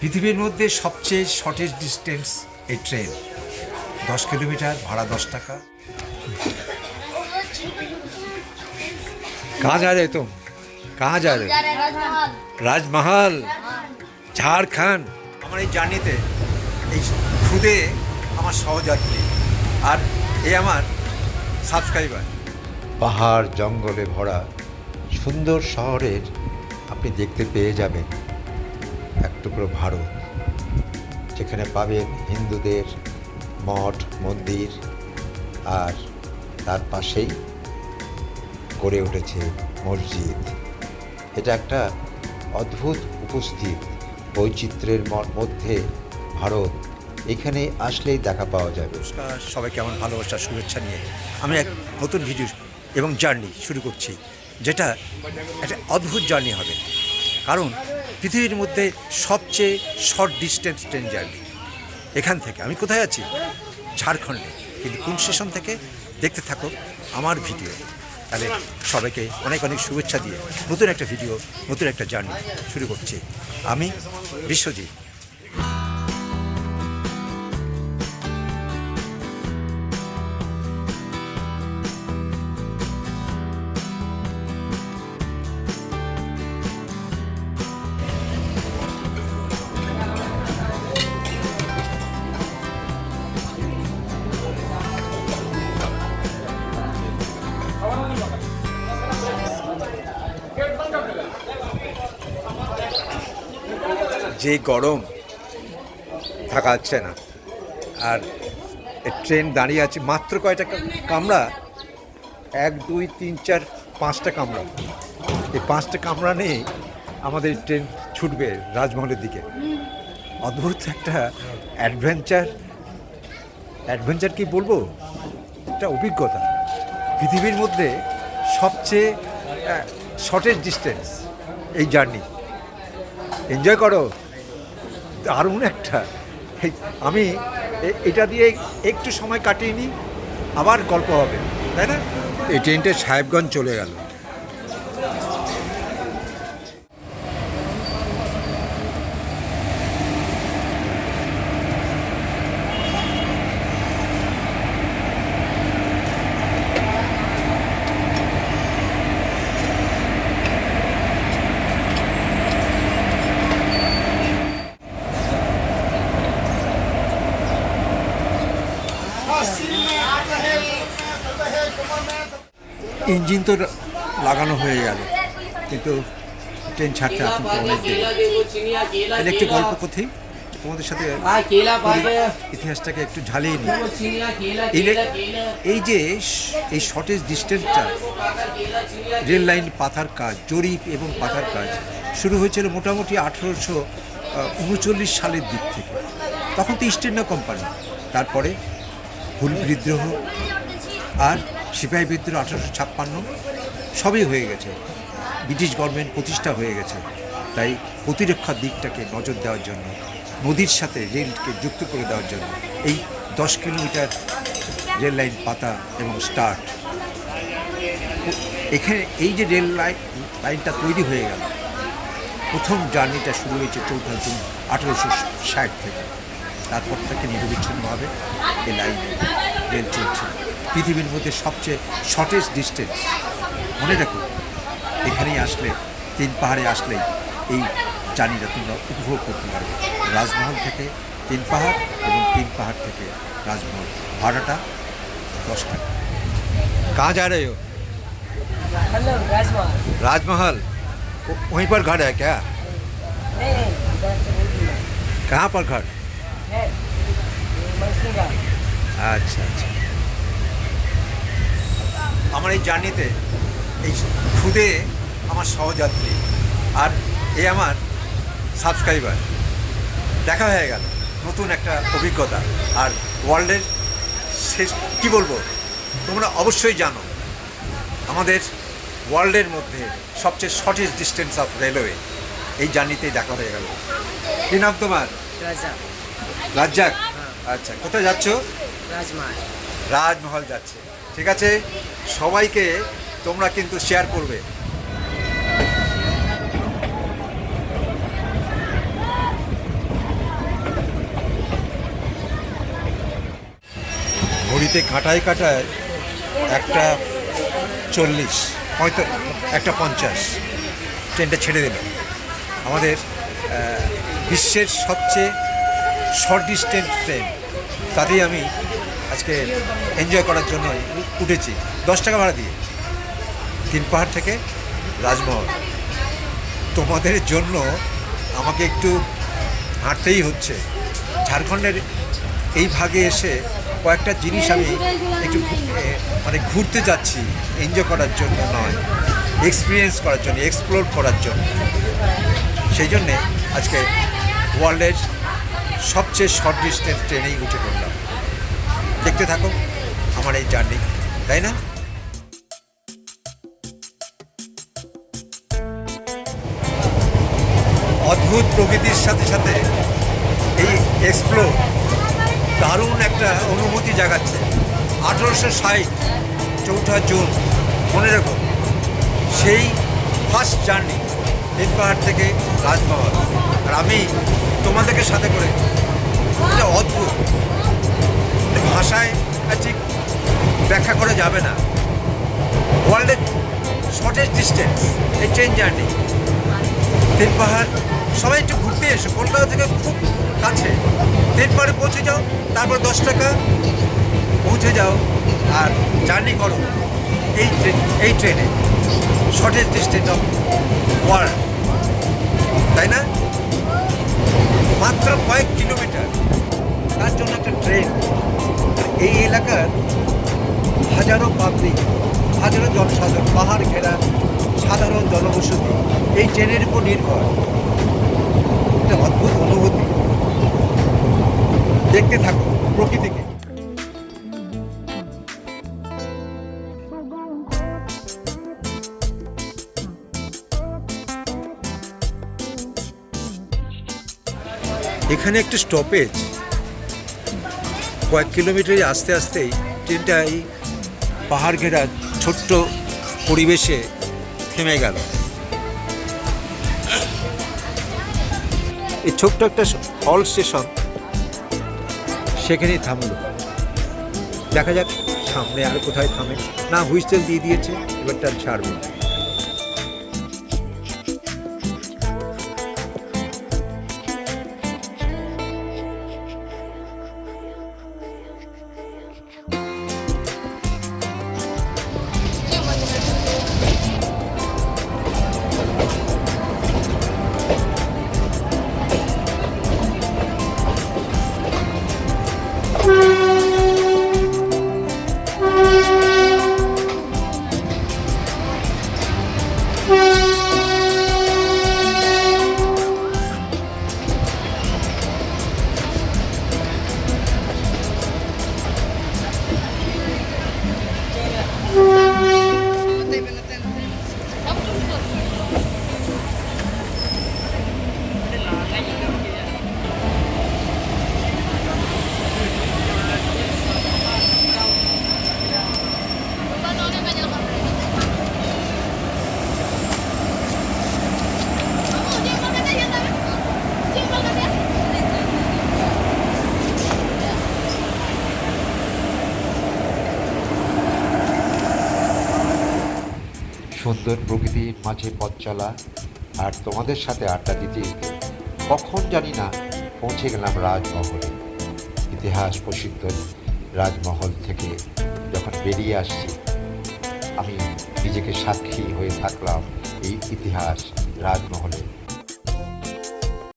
পৃথিবীর মধ্যে সবচেয়ে শর্টেস্ট ডিস্টেন্স এই ট্রেন দশ কিলোমিটার ভাড়া দশ টাকা कहाँ जा रहे तुम कहाँ जा रहे हो রাজমহল ঝাড়খণ্ড আমার এই জার্নিতে এই খুদে আমার সহযাত্রী আর এ আমার সাবস্ক্রাইবার পাহাড় জঙ্গলে ভরা সুন্দর শহরের আপনি দেখতে পেয়ে যাবেন এক টুকরো ভারত, যেখানে পাবেন হিন্দুদের মঠ, মন্দির, আর তার পাশেই গড়ে উঠেছে মসজিদ। এটা একটা অদ্ভুত উপস্থিত বৈচিত্র্যের মধ্যে ভারত। এখানে আসলেই দেখা পাওয়া যাবে। নমস্কার সবাই কেমন ভালোবাসা, শুভেচ্ছা নিয়ে আমি এক নতুন ভিডিও এবং জার্নি শুরু করছি, যেটা একটা অদ্ভুত জার্নি হবে। কারণ পৃথিবীর মধ্যে সবচেয়ে শর্ট ডিস্টেন্স ট্রেন জার্নি এখান থেকে, আমি কোথায় আছি? ঝাড়খণ্ডে। কিন্তু কোন স্টেশন থেকে? দেখতে থাকো আমার ভিডিও তাহলে সবাইকে অনেক অনেক শুভেচ্ছা দিয়ে নতুন একটা ভিডিও নতুন একটা জার্নি শুরু করছি। আমি বিশ্বজিৎ। যে গরম থাকা যাচ্ছে না। আর ট্রেন দাঁড়িয়ে আছে মাত্র কয়টা কামরা? এক, দুই, তিন, চার, পাঁচটা কামরা। এই পাঁচটা কামরা নিয়ে আমাদের ট্রেন ছুটবে রাজমহলের দিকে। অদ্ভুত একটা অ্যাডভেঞ্চার অ্যাডভেঞ্চার কি বলব? একটা অভিজ্ঞতা। পৃথিবীর মধ্যে সবচেয়ে শর্টেস্ট ডিস্টেন্স এই জার্নি এনজয় করো। দারুণ একটা। আমি এটা দিয়ে একটু সময় কাটিয়ে নিই, আবার গল্প হবে। তাই না? এই ট্রেনটা সাহেবগঞ্জ চলে গেল। ইঞ্জিন তো লাগানো হয়ে গেল, কিন্তু ট্রেন ছাড়তে এখন তো অনেক দেরি। তাহলে একটু গল্প কথি তোমাদের সাথে ইতিহাসটাকে একটু ঝালিয়ে নিই। এই যে এই শর্টেজ ডিস্টেন্সটা রেল লাইন পাতার কাজ, জরিপ এবং পাতার কাজ, শুরু হয়েছিল মোটামুটি আঠেরোশো উনচল্লিশ সালের দিক থেকে। তখন তো ইস্ট ইন্ডিয়া কোম্পানি তারপরে হুল বিদ্রোহ, আর সিপাহী বিদ্রোহ আঠারোশো ছাপ্পান্ন, সবই হয়ে গেছে। ব্রিটিশ গভর্নমেন্ট প্রতিষ্ঠা হয়ে গেছে। তাই প্রতিরক্ষার দিকটাকে নজর দেওয়ার জন্য নদীর সাথে রেলকে যুক্ত করে দেওয়ার জন্য এই দশ কিলোমিটার রেল লাইন পাতা এবং স্টার্ট। এখানে এই যে রেল লাইন লাইনটা তৈরি হয়ে গেল, প্রথম জার্নিটা শুরু হয়েছে চৌঠা জুন আঠেরোশো ষাট থেকে। তারপর থেকে নিরবিচ্ছিন্নভাবে এই লাইনে রেল চলছে। পৃথিবীর মধ্যে সবচেয়ে শর্টেস্ট ডিস্টেন্স মনে রাখো এখানেই আসলে তিন পাহাড়ে আসলেই এই জার্নিটা তোমরা উপভোগ করতে পারবে রাজমহল থেকে তিন পাহাড় এবং তিন পাহাড় থেকে রাজমহল ভাড়াটা দশ টাকা कहाँ जा रहे हो हेलो राजमहल राजमहल वो- वहीं पर घर है क्या नहीं नहीं इधर से नहीं दूर है। कहाँ पर घर है मनसिंगा আচ্ছা আচ্ছা আমার এই জার্নিতে এই খুদে আমার সহযাত্রী আর এ আমার সাবস্ক্রাইবার। দেখা হয়ে গেল নতুন একটা অভিজ্ঞতা। আর ওয়ার্ল্ডের শেষ কী বলব? তোমরা অবশ্যই জানো আমাদের ওয়ার্ল্ডের মধ্যে সবচেয়ে শর্টেস্ট ডিস্টেন্স অফ রেলওয়ে এই জার্নিতেই দেখা হয়ে গেল। কি নাম তোমার? রাজ্জাক? হ্যাঁ। আচ্ছা কোথায় যাচ্ছ? রাজমহল। রাজমহল যাচ্ছে। ঠিক আছে? সবাইকে তোমরা কিন্তু শেয়ার করবে। ঘড়িতে কাটায় কাটায় একটা চল্লিশ, হয়তো একটা পঞ্চাশ। ট্রেনটা ছেড়ে দিল আমাদের বিশ্বের সবচেয়ে শর্ট ডিস্টেন্স ট্রেন তাতেই আমি আজকে এনজয় করার জন্য উঠেছি। দশ টাকা ভাড়া দিয়ে। তিন পাহাড় থেকে রাজমহল। তোমাদের জন্য আমাকে একটু হাঁটতেই হচ্ছে। ঝাড়খণ্ডের এই ভাগে এসে কয়েকটা জিনিস আমি একটু মানে ঘুরতে যাচ্ছি। এনজয় করার জন্য নয়। এক্সপিরিয়েন্স করার জন্য এক্সপ্লোর করার জন্য। সেই জন্যে আজকে ওয়ার্ল্ডের সবচেয়ে শর্ট ডিস্টেন্স ট্রেনেই উঠে পড়লাম। দেখতে থাকো, আমার এই জার্নি তাই না? অদ্ভুত প্রকৃতির সাথে সাথে এই এক্সপ্লো দারুণ একটা অনুভূতি জাগাচ্ছে। আঠেরোশো ষাট, চৌঠা জুন, মনে রেখো, সেই ফার্স্ট জার্নি তিন পাহাড় থেকে রাজমহল। আর আমি তোমাদেরকে সাথে করে অদ্ভুত। ভাষায় ব্যাখ্যা করা যাবে না। ওয়ার্ল্ডের শর্টেস্ট ডিস্টেন্স এই ট্রেন জার্নি তিন পাহাড়, সবাই একটু ঘুরতে এসো। কলকাতা থেকে খুব কাছে। তিন পাহাড়ে পৌঁছে যাও, তারপর দশ টাকা, পৌঁছে যাও আর জার্নি করো এই ট্রেন এই ট্রেনে শর্টেস্ট ডিস্টেন্স অফ ওয়ার্ল্ড তাই না? মাত্র কয়েক কিলোমিটার। তার জন্য একটা ট্রেন এই এলাকার হাজারো পাবলিক, হাজারো জনসাধারণ, পাহাড় ঘেরা সাধারণ জনবসতি, এই ট্রেনের উপর নির্ভর। একটা অদ্ভুত অনুভূতি। দেখতে থাকো প্রকৃতিকে। এখানে একটা স্টপেজ কয়েক কিলোমিটার আস্তে আস্তেই ট্রেনটা এই পাহাড় ঘেরা ছোট্ট পরিবেশে থেমে গেল। এই ছোট্ট একটা হল স্টেশন সেখানেই থামলো। দেখা যাক সামনে আর কোথায় থামে। না, হুইস্টেল দিয়ে দিয়েছে, এবার তার ছাড়বে। সুন্দর প্রকৃতির মাঝে পথ চলা আর তোমাদের সাথে আড্ডা দিতে দিতে কখন জানি না পৌঁছে গেলাম রাজমহলে। ইতিহাস প্রসিদ্ধ রাজমহল থেকে যখন বেরিয়ে আসছি, আমি নিজেকে সাক্ষী হয়ে থাকলাম এই ইতিহাস রাজমহলে।